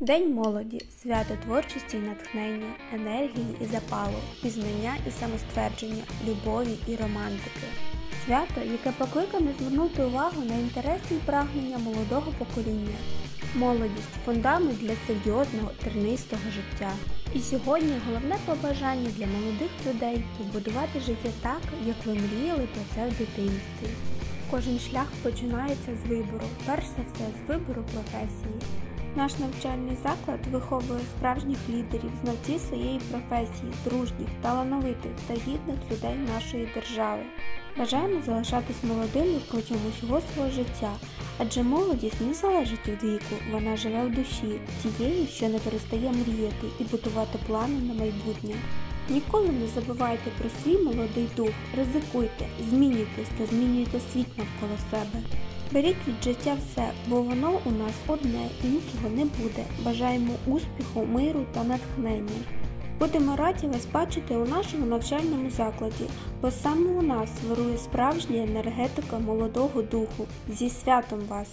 День молоді, свято творчості і натхнення, енергії і запалу, пізнання і самоствердження, любові і романтики. Свято, яке покликане звернути увагу на інтереси і прагнення молодого покоління. Молодість фундамент для серйозного, тернистого життя. І сьогодні головне побажання для молодих людей побудувати життя так, як ви мріяли про це в дитинстві. Кожен шлях починається з вибору, перш за все з вибору професії. Наш навчальний заклад виховує справжніх лідерів, знавців своєї професії, дружніх, талановитих та гідних людей нашої держави. Бажаємо залишатись молодими протягом усього свого життя, адже молодість не залежить від віку, вона живе в душі, тією, що не перестає мріяти і будувати плани на майбутнє. Ніколи не забувайте про свій молодий дух, ризикуйте, змінюйтесь та змінюйте світ навколо себе. Беріть від життя все, бо воно у нас одне, і нічого не буде. Бажаємо успіху, миру та натхнення. Будемо раді вас бачити у нашому навчальному закладі, бо саме у нас вирує справжня енергетика молодого духу. Зі святом вас!